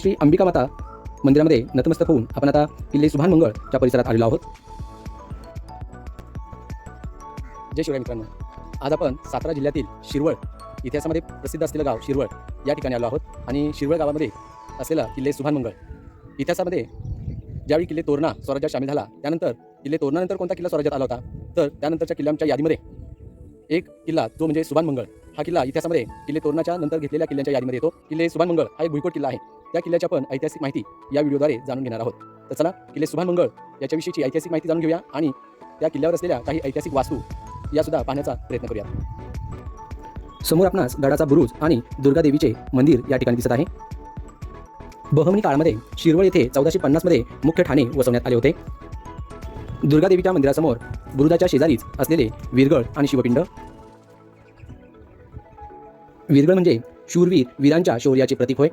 श्री अंबिका माता मंदिरामध्ये नतमस्तक होऊन आपण आता किल्ले सुभान मंगळच्या परिसरात आलेलो आहोत. जय शिवराय मित्रांनो. आज आपण सातारा जिल्ह्यातील शिरवळ इतिहासामध्ये प्रसिद्ध असलेलं गाव शिरवळ या ठिकाणी आलो आहोत. आणि शिरवळ गावामध्ये असलेला किल्ले सुभान मंगळ. इतिहासामध्ये ज्यावेळी किल्ले तोरणा स्वराज्यात सामील झाला त्यानंतर किल्ले तोरणानंतर कोणता किल्ला स्वराज्यात आला होता? तर त्यानंतरच्या किल्ल्यांच्या यादीमध्ये एक किल्ला जो म्हणजे सुभान मंगळ. हा किल्ला इतिहासामध्ये किल्ले तोरणाच्या नंतर घेतलेल्या किल्ल्यांच्या यादीमध्ये येतो. किल्ले सुभान मंगळ हा एक भुईकोट किल्ला आहे. त्या किल्ल्याची आपण ऐतिहासिक माहिती या व्हिडिओद्वारे जाणून घेणार आहोत. तर चला किल्ले सुभान मंगळ याच्याविषयीची ऐतिहासिक माहिती जाणून घेऊया आणि त्या किल्ल्यावर असलेल्या काही ऐतिहासिक वास्तू या सुद्धा पाहण्याचा प्रयत्न करूया. समोर आपणास गडाचा बुरुज आणि दुर्गादेवीचे मंदिर या ठिकाणी दिसत आहे. बहमनी काळामध्ये शिरवळ येथे चौदाशे पन्नासमध्ये मुख्य ठाणे वसवण्यात आले होते. दुर्गादेवीच्या मंदिरासमोर बुरुजाच्या शेजारीच असलेले वीरगळ आणि शिवपिंड. वीरगळ म्हणजे शूरवीर वीरांच्या शौर्याचे प्रतीक होय.